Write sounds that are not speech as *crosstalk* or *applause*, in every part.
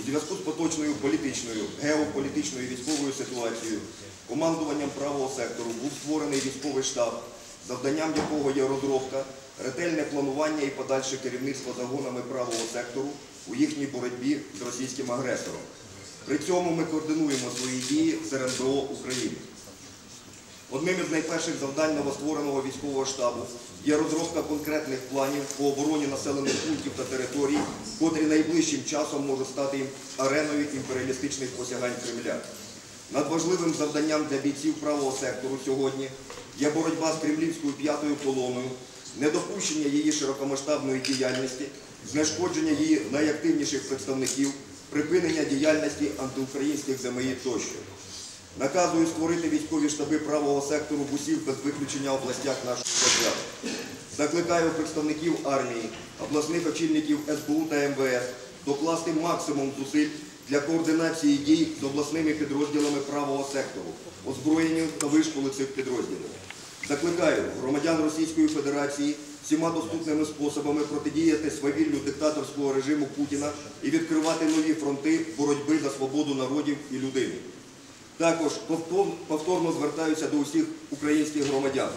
У зв'язку з поточною політичною, геополітичною військовою ситуацією командуванням правого сектору був створений військовий штаб, завданням якого є розробка, ретельне планування і подальше керівництво загонами правого сектору у їхній боротьбі з російським агресором. При цьому ми координуємо свої дії з РНБО України. Одним із найперших завдань новоствореного військового штабу є розробка конкретних планів по обороні населених пунктів та територій, котрі найближчим часом можуть стати ареною імперіалістичних посягань Кремля. Надважливим завданням для бійців правого сектору сьогодні є боротьба з кремлівською п'ятою колоною, недопущення її широкомасштабної діяльності, знешкодження її найактивніших представників, припинення діяльності антиукраїнських ЗМІ тощо. Наказую створити військові штаби правого сектору в усіх без виключення областях нашої держави. Закликаю представників армії, обласних очільників СБУ та МВС докласти максимум зусиль для координації дій з обласними підрозділами правого сектору, озброєнням та вишколи цих підрозділів. Закликаю громадян Російської Федерації всіма доступними способами протидіяти свавіллю диктаторського режиму Путіна і відкривати нові фронти боротьби за свободу народів і людини. Також повторно звертаюся до усіх українських громадян,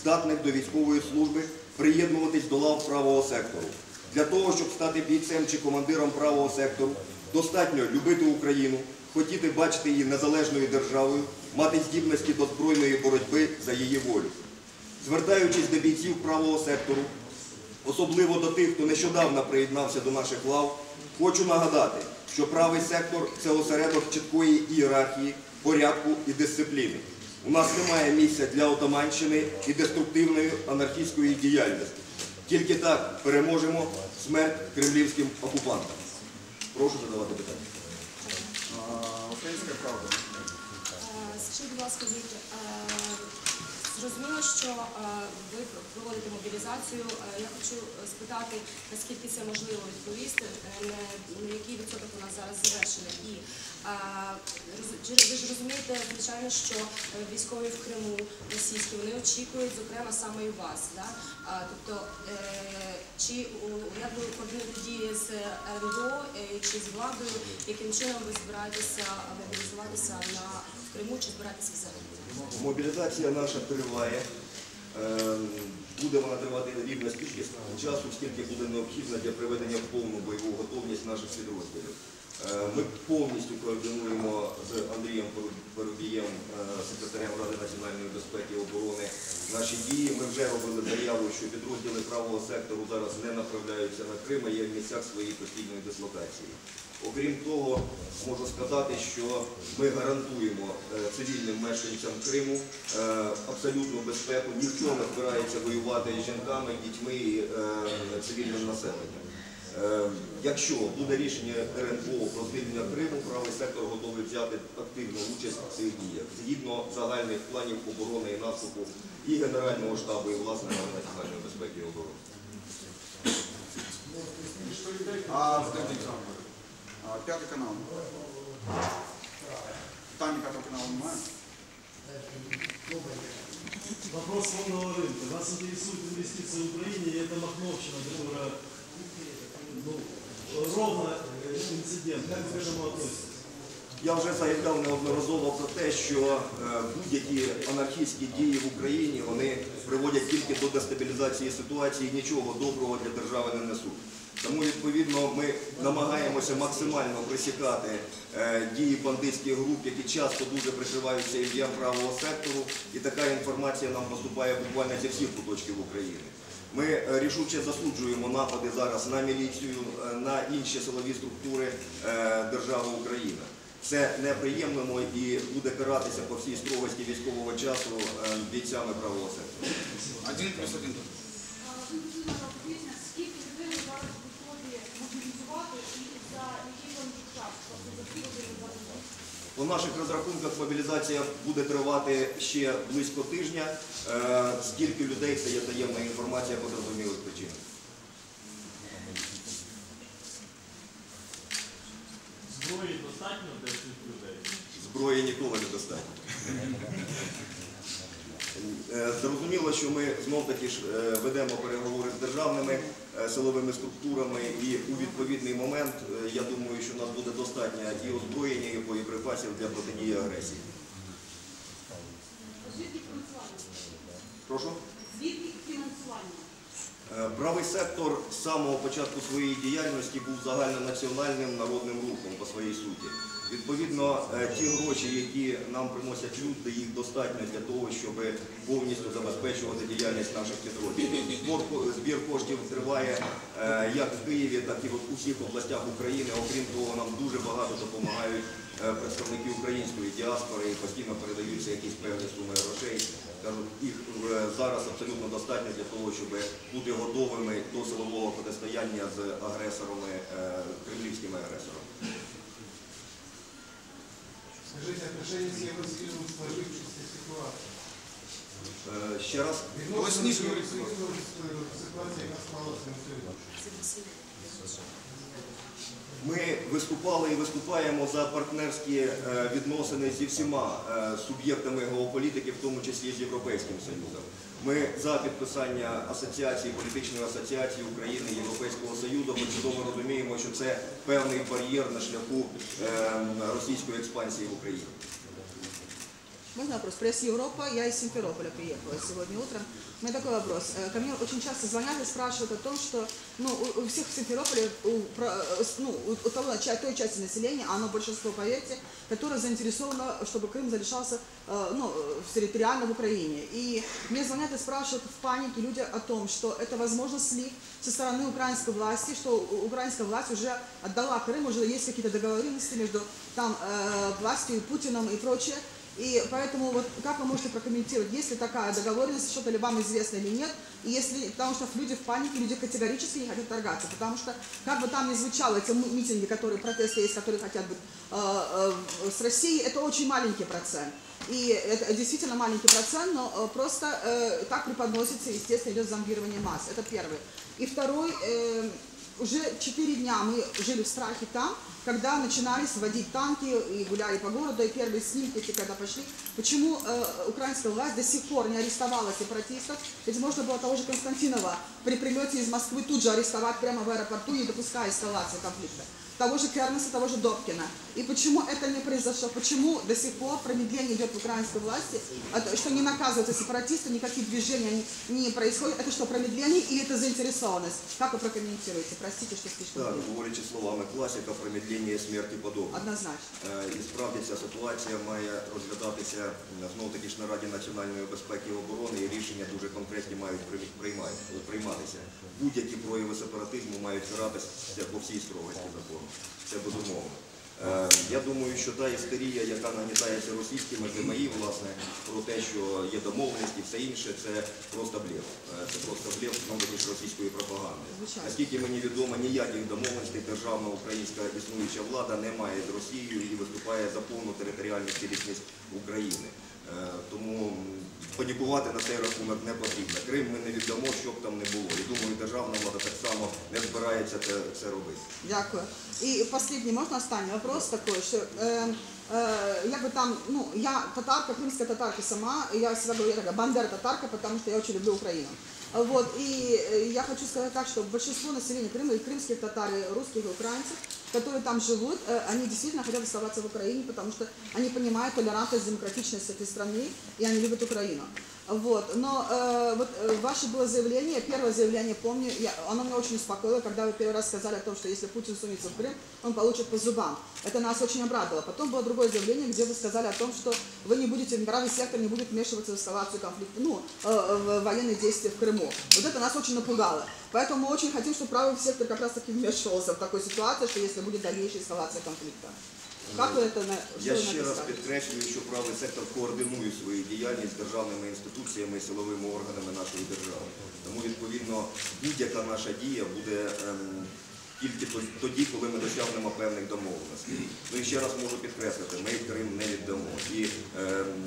здатних до військової служби, приєднуватись до лав правого сектору. Для того, щоб стати бійцем чи командиром правого сектору, достатньо любити Україну, хотіти бачити її незалежною державою, мати здібності до збройної боротьби за її волю. Звертаючись до бійців правого сектору, особливо до тих, хто нещодавно приєднався до наших лав, хочу нагадати, що правий сектор це осередок чіткої ієрархії, порядку і дисципліни. У нас немає місця для отаманщини і деструктивної анархістської діяльності. Тільки так переможемо смерть кремлівським окупантам. Прошу задавати питання. Українська правда. Е, Скажіть, будь ласка, е, зрозуміло, що е, ви проводите мобілізацію. Е, Я хочу спитати, наскільки це можливо відповісти, е, який відсоток у нас зараз завершений. І е, ви ж розумієте, звичайно, що е, військові в Криму російські вони очікують, зокрема, саме і вас. Тобто, е, чи як ви координуєте дії з РНБО е, чи з владою, яким чином ви збираєтеся мобілізуватися на в Криму чи збираєтеся взагалі? Мобілізація наша триває. Е, Буде вона тривати рівно стільки часу, скільки буде необхідно для приведення в повну бойову готовність наших підрозділів. Е, Ми повністю координуємо з Андрієм Парубієм, е, секретарем Ради національної безпеки і оборони, наші дії. Ми вже робили заяву, що підрозділи правого сектору зараз не направляються на Крим, а є в місцях своєї постійної дислокації. Окрім того, можу сказати, що ми гарантуємо е, цивільним мешканцям Криму абсолютну безпеку. Ніхто не збирається воювати з жінками, дітьми і цивільним населенням. Е, Якщо буде рішення РНБО про звільнення Криму, правий сектор готовий взяти активну участь в цих діях згідно загальних планів оборони і наступу і Генерального штабу, і власне національної безпеки і оборони. А п'ятий канал. Питання п'ятого каналу немає? Вопрос фондового рынка. Нас интересует инвестиции в Украине, и это Махновщина, которая ровно э, инцидент. Как вы к этому относитесь? Я вже заявляв неодноразово про те, що е, будь-які анархістські дії в Україні вони приводять тільки до дестабілізації ситуації, нічого доброго для держави не несуть. Тому відповідно ми намагаємося максимально пресікати е, дії бандитських груп, які часто дуже прикриваються ім'ям правого сектору, і така інформація нам поступає буквально зі всіх куточків України. Ми е, рішуче засуджуємо напади зараз на міліцію, е, на інші силові структури е, держави Україна. Це неприємно і буде каратися по всій строгості військового часу бійцями правого сектору. Один плюс один. Скільки людей зараз готові мобілізувати і за який проміжок часу? Тобто за скільки годин зараз? По наших розрахунках мобілізація буде тривати ще близько тижня. Е, Скільки людей це є таємна інформація по зрозумілих причинах. Зброї достатньо для цих людей? Зброї ніколи не достатньо. Е, Зрозуміло, що ми знов таки ж е, ведемо переговори з державними силовими структурами і у відповідний момент, е, я думаю, що у нас буде достатньо і озброєння, і боєприпасів для протидії агресії. Звідки фінансування? Прошу. Звідки фінансування? Е, Правий сектор з самого початку своєї діяльності був загальнонаціональним народним рухом по своїй суті. Відповідно, е, ті гроші, які нам приносять люди, їх достатньо для того, щоб повністю забезпечувати діяльність наших підрозділів. Збір коштів триває е, як в Києві, так і в усіх областях України. Окрім того, нам дуже багато допомагають е, представники української діаспори і постійно передаються якісь певні суми грошей. Їх зараз абсолютно достатньо для того, щоб бути готовими до силового протистояння з агресорами, кремлівськими агресорами. Скажите, отношения с Евросоюзом в сложившейся ситуации. Е, Ще раз. Відносини з Євросоюзом яка склалася на сьогодні. Ми виступали і виступаємо за партнерські е, відносини зі всіма е, суб'єктами геополітики, в тому числі з Європейським Союзом. Ми за підписання асоціації, політичної асоціації України Європейського Союзу. Ми чудово розуміємо, що це певний бар'єр на шляху е, російської експансії в Україні. Можно вопрос? Пресс Европа, я из Симферополя приехала сегодня утром. У меня такой вопрос. Э, Ко мне очень часто звонят и спрашивают о том, что ну, у, всех в Симферополе, у, э, ну, у, того, той части населения, а оно большинство, поверьте, которое заинтересовано, чтобы Крым залишался э, ну, территориально в Украине. И мне звонят и спрашивают в панике люди о том, что это возможно слив со стороны украинской власти, что украинская власть уже отдала Крым, уже есть какие-то договоренности между там властью и Путиным и прочее. И поэтому вот как вы можете прокомментировать, есть ли такая договоренность, что-то ли вам известно или нет, и если, потому что люди в панике, люди категорически не хотят торгаться, потому что как бы там ни звучало эти митинги, которые, протесты есть, которые хотят быть э, э, с Россией, это очень маленький процент. И это действительно маленький процент, но э, просто э, так преподносится, естественно, идет зомбирование масс. Это первый. И второй, э, уже четыре дня мы жили в страхе там, когда начинались вводить танки и гуляли по городу, и первые снимки, эти, когда пошли, почему э, украинская власть до сих пор не арестовала сепаратистов, ведь можно было того же Константинова при прилете из Москвы тут же арестовать прямо в аэропорту, не допуская эскалации конфликта Того же Кернеса, того же Добкина. И почему это не произошло? Почему до сих пор промедление идет в украинской власти, а то, что не наказываются сепаратисты, никаких движений не, не происходит? Это что, промедление или это заинтересованность? Как вы прокомментируете? Простите, что слишком Так, длинно. говорячи словами класика, промедлення смерті подобне. Однозначно. Е, І справді ця ситуація має розглядатися знов таки ж на Раді національної безпеки і оборони, і рішення дуже конкретні мають приймати- приймати- прийматися. Будь-які прояви сепаратизму мають каратися по всій строгості закону. Це безумовно. Е, Я думаю, що та істерія, яка нагнітається російськими ЗМІ, власне, про те, що є домовленість і все інше, це просто блеф. Е, Це просто блеф знову ж російської пропаганди. Наскільки мені відомо, ніяких домовленостей державна українська існуюча влада не має з Росією і виступає за повну територіальну цілісність України. Е, Тому м, панікувати на цей рахунок не потрібно. Крим ми не віддамо, що б там не було. І думаю, державна влада так само не збирається це, це робити. Дякую. И последний, можно останній вопрос такой, что э, э, я бы там, ну, я татарка, крымская татарка сама, и я всегда говорю, я такая бандера татарка, потому что я очень люблю Украину. Вот, и э, я хочу сказать так, что большинство населения Крыма, и крымских татар, и русских, и украинцев, которые там живут, э, они действительно хотят оставаться в Украине, потому что они понимают толерантность, демократичность этой страны, и они любят Украину. Вот. Но э, вот э, ваше было заявление, первое заявление, помню, я, оно меня очень успокоило, когда вы первый раз сказали о том, что если Путин сунется в Крым, он получит по зубам. Это нас очень обрадовало. Потом было другое заявление, где вы сказали о том, что вы не будете, правый сектор не будет вмешиваться в эскалацию конфликта, ну, э, в военные действия в Крыму. Вот это нас очень напугало. Поэтому мы очень хотим, чтобы правый сектор как раз таки вмешивался в такой ситуации, что если будет дальнейшая эскалация конфликта. Как вы это, на- что Я вы на ще это раз скажете? підкреслюю, що правий сектор координує свою діяльність з державними інституціями і силовими органами нашої держави. Тому відповідно будь-яка наша дія буде ем, тільки то- тоді, коли ми досягнемо певних домовленостей. Ще раз можу підкреслити, ми Крим не віддамо. І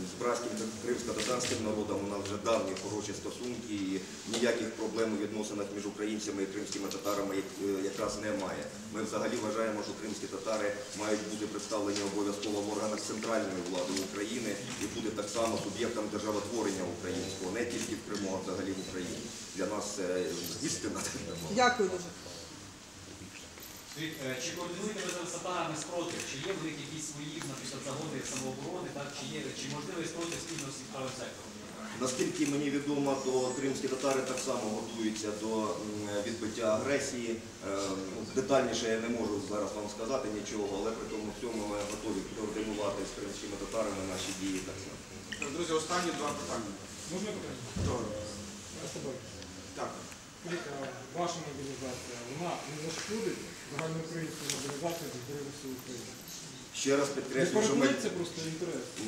з братським кримсько-татарським народом у нас вже давні хороші стосунки, і ніяких проблем у відносинах між українцями і кримськими татарами е, якраз немає. Ми взагалі вважаємо, що кримські татари мають бути представлені обов'язково в органах центральної влади України і бути так само суб'єктом державотворення українського, не тільки в Криму, а взагалі в Україні. Для нас це істина. Дякую дуже. Е, Чи координуєте ви з татарами спротив? Чи є в них якісь свої, наприклад, загони самооборони, так? Чи є чи можливий спротив спільно з правим сектором? Наскільки мені відомо, то кримські татари так само готуються до відбиття агресії. Е, Детальніше я не можу зараз вам сказати нічого, але при тому всьому ми готові координувати з кримськими татарами наші дії так само. Друзі, останні два питання. Можна питання? Так. Ваша мобілізація, вона не зашкодить загальноукраїнську мобілізацію до Збройних сил України? Ще раз підкреслюю, що ми,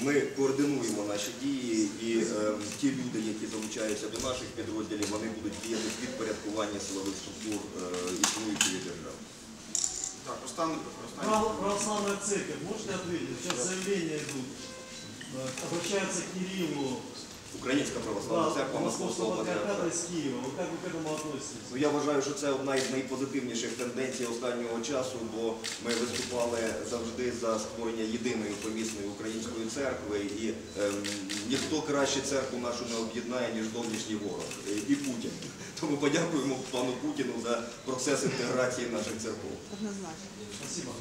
ми координуємо наші дії і е, ті люди, які долучаються до наших підрозділів, вони будуть діяти в підпорядкуванні силових структур е, існуючої держави. Так, останнє останнє. Право- Православная церковь, можете ответить? Сейчас заявления идут. Э, Обращаются к Кириллу, Українська православна церква Московського патріархату. из Киева. Вот как вы к относитесь? Ну, я вважаю, що це одна із найпозитивніших тенденцій останнього часу, бо ми виступали завжди за створення єдиної помісної української церкви, і ем, ніхто краще церкву нашу не об'єднає, ніж зовнішній ворог е, і Путін. *laughs* Тому подякуємо пану Путіну за процес інтеграції наших церков. Однозначно. Спасибо.